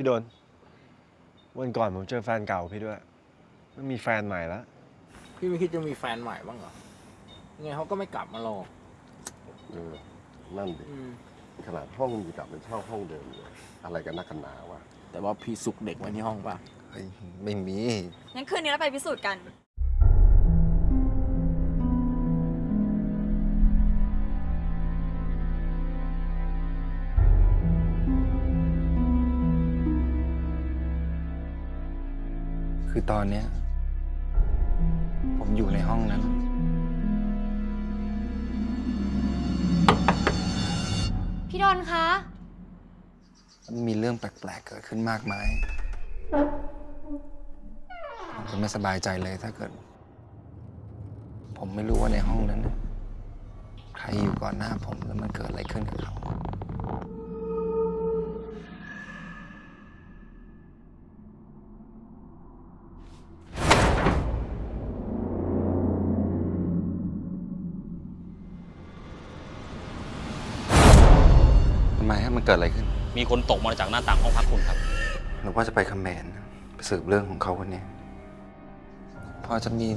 พี่โดน วันก่อนผมเจอแฟนเก่าพี่ด้วยมันมีแฟนใหม่แล้ว พี่ไม่คิดจะมีแฟนใหม่บ้างเหรอยังไงเขาก็ไม่กลับมาหรอกเออ นั่นดิอืมขนาดห้องยังกลับเป็นเช่าห้องเดิมเลยอะไรกันนักกันหนาวะแต่ว่าพี่ซุกเด็กไว้ที่ห้องป่ะ เฮ้ยไม่มี งั้นคืนนี้เราไปพิสูจน์กัน คือตอนเนี้ยผมอยู่ในห้องนั้น พี่ดนคะ มันมีเรื่องแปลกๆ เกิดขึ้นมากมายผมจะไม่สบายใจเลยถ้าเกิด ผมไม่รู้ว่าในห้องนั้นน่ะใครอยู่ก่อนหน้าผมแล้วมันเกิดอะไรขึ้นกับเขา ไมฮะมันเกิดอะไรขึ้น มีคนตกมาจากหน้าต่างห้องพักคุณครับ หรือว่าจะไปคอมเขมนต์ไปสืบเรื่องของเขาคนนี้ พอจะมี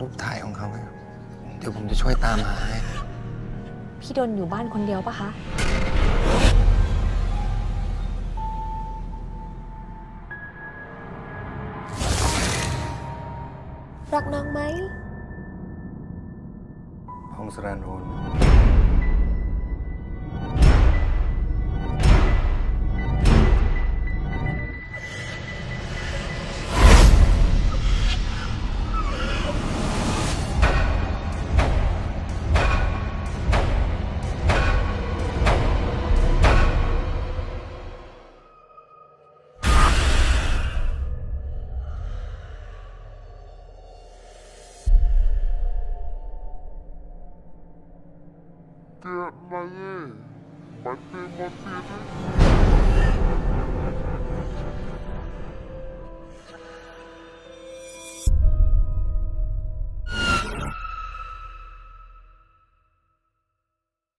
รูปถ่ายของเขาไหมครับเดี๋ยวผมจะช่วยตามหาให้ พี่ดนอยู่บ้านคนเดียวปะคะ รักน้องไหมห้องสรานโอน mati at bayi. Mati mati tu.